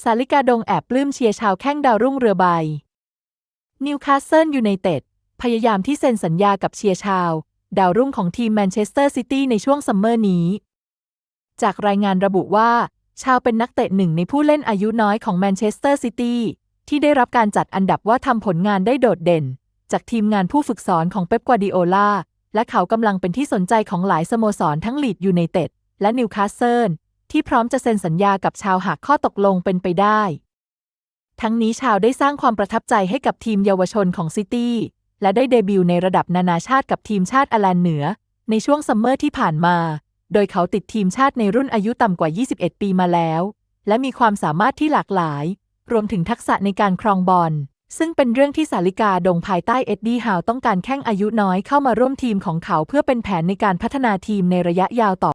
สาลิกาดงแอบปลื้มเชียร์ชาวแข้งดาวรุ่งเรือใบ นิวคาสเซิลยูไนเต็ดพยายามที่เซ็นสัญญากับเชียร์ชาว ดาวรุ่งของทีมแมนเชสเตอร์ซิตี้ในช่วงซัมเมอร์นี้ จากรายงานระบุว่า ชาวเป็นนักเตะหนึ่งในผู้เล่นอายุน้อยของแมนเชสเตอร์ซิตี้ที่ได้รับการจัดอันดับว่าทำผลงานได้โดดเด่น จากทีมงานผู้ฝึกสอนของเป๊ป กวาร์ดิโอลาและเขากำลังเป็นที่สนใจของหลายสโมสรทั้งลีดยูไนเต็ดและนิวคาสเซิล ที่พร้อมจะเซ็นสัญญากับชาวหากข้อตกลงเป็นไปได้ ทั้งนี้ชาวได้สร้างความประทับใจให้กับทีมเยาวชนของซิตี้และได้เดบิวต์ในระดับนานาชาติกับทีมชาติอแลนเหนือ ในช่วงซัมเมอร์ที่ผ่านมา โดยเขาติดทีมชาติในรุ่นอายุต่ำกว่า 21 ปีมาแล้ว และมีความสามารถที่หลากหลาย รวมถึงทักษะในการครองบอล ซึ่งเป็นเรื่องที่สาลิกาดงภายใต้เอ็ดดี้ฮาวต้องการแข้งอายุน้อยเข้ามาร่วมทีมของเขาเพื่อเป็นแผนในการพัฒนาทีมในระยะยาวต่อ